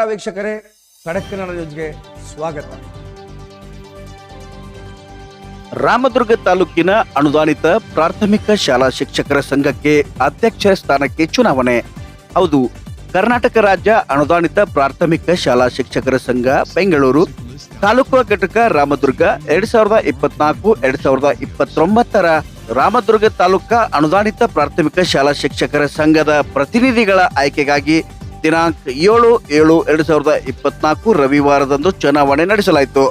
ವೀಕ್ಷಕರೇ ಕನ್ನಡ ನ್ಯೂಸ್ಗೆ ಸ್ವಾಗತ. ರಾಮದುರ್ಗ ತಾಲೂಕಿನ ಅನುದಾನಿತ ಪ್ರಾಥಮಿಕ ಶಾಲಾ ಶಿಕ್ಷಕರ ಸಂಘಕ್ಕೆ ಅಧ್ಯಕ್ಷರ ಸ್ಥಾನಕ್ಕೆ ಚುನಾವಣೆ. ಹೌದು, ಕರ್ನಾಟಕ ರಾಜ್ಯ ಅನುದಾನಿತ ಪ್ರಾಥಮಿಕ ಶಾಲಾ ಶಿಕ್ಷಕರ ಸಂಘ, ಬೆಂಗಳೂರು. ತಾಲೂಕು ಘಟಕ ರಾಮದುರ್ಗ, ಎರಡ್ ಸಾವಿರದ ಇಪ್ಪತ್ನಾಲ್ಕು, ಎರಡ್ ಸಾವಿರದ ಇಪ್ಪತ್ತೊಂಬತ್ತರ ರಾಮದುರ್ಗ ತಾಲೂಕಾ ಅನುದಾನಿತ ಪ್ರಾಥಮಿಕ ಶಾಲಾ ಶಿಕ್ಷಕರ ಸಂಘದ ಪ್ರತಿನಿಧಿಗಳ ಆಯ್ಕೆಗಾಗಿ ದಿನಾಂಕ ಏಳು ಏಳು ಎರಡು ಸಾವಿರದ ಇಪ್ಪತ್ನಾಲ್ಕು ರವಿವಾರದಂದು ಚುನಾವಣೆ ನಡೆಸಲಾಯಿತು.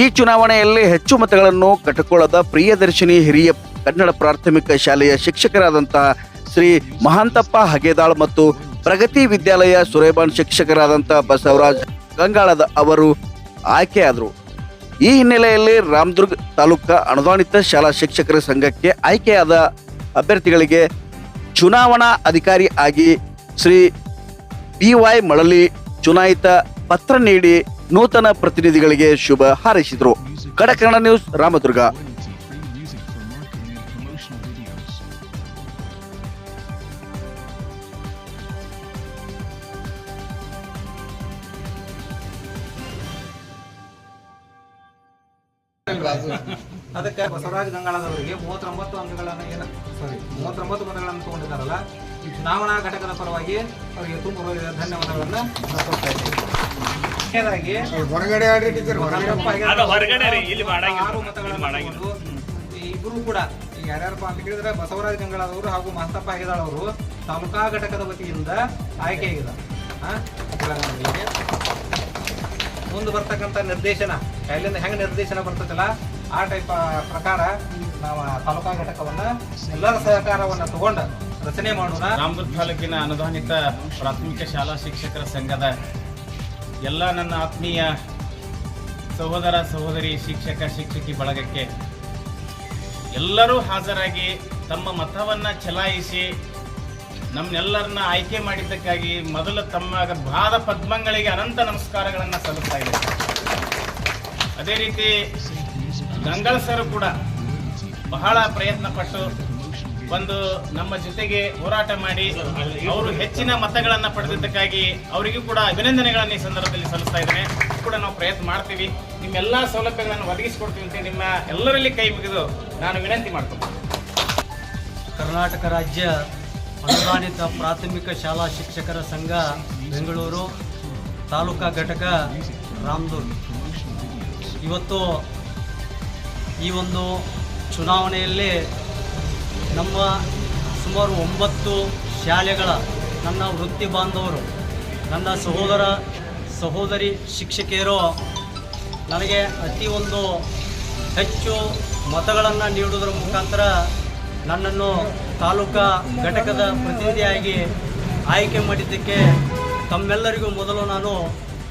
ಈ ಚುನಾವಣೆಯಲ್ಲಿ ಹೆಚ್ಚು ಮತಗಳನ್ನು ಕಟಕೋಳದ ಪ್ರಿಯದರ್ಶಿನಿ ಹಿರಿಯ ಕನ್ನಡ ಪ್ರಾಥಮಿಕ ಶಾಲೆಯ ಶಿಕ್ಷಕರಾದಂತಹ ಶ್ರೀ ಮಹಾಂತಪ್ಪ ಹಗೇದಾಳ್ ಮತ್ತು ಪ್ರಗತಿ ವಿದ್ಯಾಲಯ ಸುರೇಬಾನ್ ಶಿಕ್ಷಕರಾದಂತಹ ಬಸವರಾಜ್ ಗಂಗಾಳದ ಅವರು ಆಯ್ಕೆಯಾದರು. ಈ ಹಿನ್ನೆಲೆಯಲ್ಲಿ ರಾಮದುರ್ಗ್ ತಾಲೂಕಾ ಅನುದಾನಿತ ಶಾಲಾ ಶಿಕ್ಷಕರ ಸಂಘಕ್ಕೆ ಆಯ್ಕೆಯಾದ ಅಭ್ಯರ್ಥಿಗಳಿಗೆ ಚುನಾವಣಾ ಅಧಿಕಾರಿ ಆಗಿ ಶ್ರೀ ಬಿ ವೈ ಮಳಲಿ ಚುನಾಯಿತ ಪತ್ರ ನೀಡಿ ನೂತನ ಪ್ರತಿನಿಧಿಗಳಿಗೆ ಶುಭ ಹಾರೈಸಿದರು. ಕಡಕನ್ನಡ ನ್ಯೂಸ್, ರಾಮದುರ್ಗ. ಅದಕ್ಕೆ ಬಸವರಾಜ ಗಂಗಾಳದವರಿಗೆ ಮೂವತ್ತೊಂಬತ್ತು ಅಂಕಗಳನ್ನು ಏನ ಸಾರಿ ಮೂವತ್ತೊಂಬತ್ತು ಮತಗಳನ್ನು ತಗೊಂಡಿದ್ದಾರಲ್ಲ? ಚುನಾವಣಾ ಘಟಕದ ಪರವಾಗಿ ಅವರಿಗೆ ತುಂಬ ಧನ್ಯವಾದಗಳನ್ನ ಧನ್ಯವಾದಗಳನ್ನು ಮುಖ್ಯದಾಗಿ ಹೊರಗಡೆ. ಆರು ಮತಗಳನ್ನು ಈ ಇಬ್ಬರು ಕೂಡ ಈಗ ಯಾರ್ಯಾರಪ್ಪ ಅಂತ ಕೇಳಿದ್ರೆ ಬಸವರಾಜ ಗಂಗಾಳದವರು ಹಾಗೂ ಮಹಂತಪ್ಪ ಹೆಗದಾಳ್ ಅವರು ತಾಲೂಕಾ ಘಟಕದ ವತಿಯಿಂದ ಆಯ್ಕೆಯಾಗಿದ್ದಾರೆ ಆ, ಮುಂದೆ ಬರ್ತಕ್ಕಂಥ ನಿರ್ದೇಶನ ಕೈಲಿಂದ ಹೆಂಗೆ ನಿರ್ದೇಶನ ಬರ್ತೈತಲ್ಲ ಆ ಟೈಪ್ ಪ್ರಕಾರ ನಾವು ತಾಲೂಕಾ ಘಟಕವನ್ನ ಎಲ್ಲರ ಸಹಕಾರವನ್ನ ತಗೊಂಡು ರಚನೆ ಮಾಡೋಣ. ರಾಮದುರ್ಗ ತಾಲೂಕಿನ ಅನುದಾನಿತ ಪ್ರಾಥಮಿಕ ಶಾಲಾ ಶಿಕ್ಷಕರ ಸಂಘದ ಎಲ್ಲ ನನ್ನ ಆತ್ಮೀಯ ಸಹೋದರ, ಸಹೋದರಿ, ಶಿಕ್ಷಕ, ಶಿಕ್ಷಕಿ ಬಳಗಕ್ಕೆ ಎಲ್ಲರೂ ಹಾಜರಾಗಿ ತಮ್ಮ ಮತವನ್ನ ಚಲಾಯಿಸಿ ನಮ್ಮೆಲ್ಲರನ್ನ ಆಯ್ಕೆ ಮಾಡಿದ್ದಕ್ಕಾಗಿ ಮೊದಲು ತಮ್ಮ ಭಾದ ಪದ್ಮಗಳಿಗೆ ಅನಂತ ನಮಸ್ಕಾರಗಳನ್ನು ಸಲ್ಲಿಸ್ತಾ ಇದ್ದಾರೆ ಅದೇ ರೀತಿ ಗಂಗಳ ಸರ್ ಕೂಡ ಬಹಳ ಪ್ರಯತ್ನ ಪಟ್ಟು ಒಂದು ನಮ್ಮ ಜೊತೆಗೆ ಹೋರಾಟ ಮಾಡಿ ಅವರು ಹೆಚ್ಚಿನ ಮತಗಳನ್ನ ಪಡೆದಿದ್ದಕ್ಕಾಗಿ ಅವರಿಗೂ ಕೂಡ ಅಭಿನಂದನೆಗಳನ್ನು ಈ ಸಂದರ್ಭದಲ್ಲಿ ಸಲ್ಲಿಸ್ತಾ ಇದ್ದೇನೆ. ಕೂಡ ನಾವು ಪ್ರಯತ್ನ ಮಾಡ್ತೀವಿ. ನಿಮ್ಮೆಲ್ಲ ಸೌಲಭ್ಯಗಳನ್ನು ಒದಗಿಸಿಕೊಡ್ತೀವಿ ಅಂತ ನಿಮ್ಮ ಎಲ್ಲರಲ್ಲಿ ಕೈ ಮುಗಿದು ನಾನು ವಿನಂತಿ ಮಾಡ್ತೀನಿ ಕರ್ನಾಟಕ ರಾಜ್ಯ ಅನುದಾನಿತ ಪ್ರಾಥಮಿಕ ಶಾಲಾ ಶಿಕ್ಷಕರ ಸಂಘ, ಬೆಂಗಳೂರು ತಾಲೂಕಾ ಘಟಕ, ರಾಮದೂರ್. ಇವತ್ತು ಈ ಒಂದು ಚುನಾವಣೆಯಲ್ಲಿ ನಮ್ಮ ಸುಮಾರು ಒಂಬತ್ತು ಶಾಲೆಗಳ ನನ್ನ ವೃತ್ತಿ ಬಾಂಧವರು, ನನ್ನ ಸಹೋದರ, ಸಹೋದರಿ ಶಿಕ್ಷಕಿಯರು ನನಗೆ ಅತಿ ಒಂದು ಹೆಚ್ಚು ಮತಗಳನ್ನು ನೀಡುವುದರ ಮುಖಾಂತರ ನನ್ನನ್ನು ತಾಲೂಕಾ ಘಟಕದ ಪ್ರತಿನಿಧಿಯಾಗಿ ಆಯ್ಕೆ ಮಾಡಿದ್ದಕ್ಕೆ ತಮ್ಮೆಲ್ಲರಿಗೂ ಮೊದಲು ನಾನು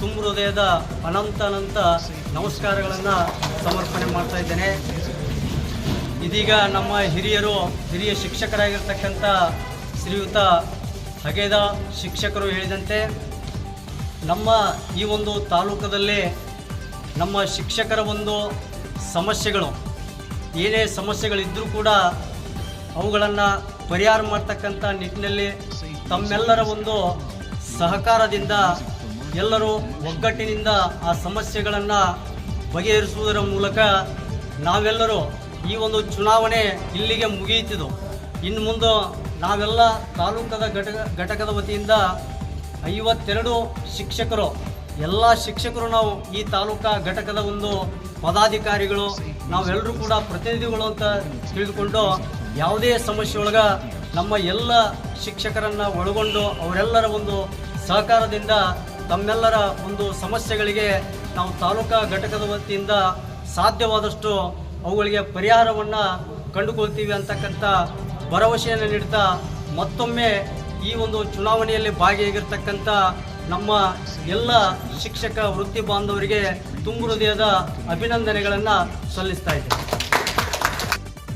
ತುಂಬ ಹೃದಯದ ಅನಂತ ಅನಂತ ನಮಸ್ಕಾರಗಳನ್ನು ಸಮರ್ಪಣೆ ಮಾಡ್ತಾ ಇದ್ದೇನೆ. ಇದೀಗ ನಮ್ಮ ಹಿರಿಯರು, ಹಿರಿಯ ಶಿಕ್ಷಕರಾಗಿರ್ತಕ್ಕಂಥ ಶ್ರೀಯುತ ಹಗೆದ ಶಿಕ್ಷಕರು ಹೇಳಿದಂತೆ, ನಮ್ಮ ಈ ಒಂದು ತಾಲೂಕದಲ್ಲಿ ನಮ್ಮ ಶಿಕ್ಷಕರ ಒಂದು ಸಮಸ್ಯೆಗಳು, ಏನೇ ಸಮಸ್ಯೆಗಳಿದ್ದರೂ ಕೂಡ ಅವುಗಳನ್ನು ಪರಿಹಾರ ಮಾಡ್ತಕ್ಕಂಥ ನಿಟ್ಟಿನಲ್ಲಿ ತಮ್ಮೆಲ್ಲರ ಒಂದು ಸಹಕಾರದಿಂದ ಎಲ್ಲರೂ ಒಗ್ಗಟ್ಟಿನಿಂದ ಆ ಸಮಸ್ಯೆಗಳನ್ನು ಬಗೆಹರಿಸುವುದರ ಮೂಲಕ ನಾವೆಲ್ಲರೂ ಈ ಒಂದು ಚುನಾವಣೆ ಇಲ್ಲಿಗೆ ಮುಗಿಯುತ್ತಿದ್ದು. ಇನ್ನು ಮುಂದೆ ನಾವೆಲ್ಲ ತಾಲೂಕದ ಘಟಕ, ಘಟಕದ ವತಿಯಿಂದ ಐವತ್ತೆರಡು ಶಿಕ್ಷಕರು, ಎಲ್ಲ ಶಿಕ್ಷಕರು ನಾವು ಈ ತಾಲೂಕಾ ಘಟಕದ ಒಂದು ಪದಾಧಿಕಾರಿಗಳು, ನಾವೆಲ್ಲರೂ ಕೂಡ ಪ್ರತಿನಿಧಿಗಳು ಅಂತ ತಿಳಿದುಕೊಂಡು ಯಾವುದೇ ಸಮಸ್ಯೆ ಒಳಗೆ ನಮ್ಮ ಎಲ್ಲ ಶಿಕ್ಷಕರನ್ನು ಒಳಗೊಂಡು ಅವರೆಲ್ಲರ ಒಂದು ಸಹಕಾರದಿಂದ ತಮ್ಮೆಲ್ಲರ ಒಂದು ಸಮಸ್ಯೆಗಳಿಗೆ ನಾವು ತಾಲೂಕಾ ಘಟಕದ ವತಿಯಿಂದ ಸಾಧ್ಯವಾದಷ್ಟು ಅವುಗಳಿಗೆ ಪರಿಹಾರವನ್ನು ಕಂಡುಕೊಳ್ತೀವಿ ಅಂತಕ್ಕಂಥ ಭರವಸೆಯನ್ನು ನೀಡ್ತಾ ಮತ್ತೊಮ್ಮೆ ಈ ಒಂದು ಚುನಾವಣೆಯಲ್ಲಿ ಭಾಗಿಯಾಗಿರ್ತಕ್ಕಂಥ ನಮ್ಮ ಎಲ್ಲ ಶಿಕ್ಷಕ ವೃತ್ತಿ ಬಾಂಧವರಿಗೆ ತುಂಬ ಹೃದಯದ ಅಭಿನಂದನೆಗಳನ್ನು ಸಲ್ಲಿಸ್ತಾ ಇದ್ದೇನೆ.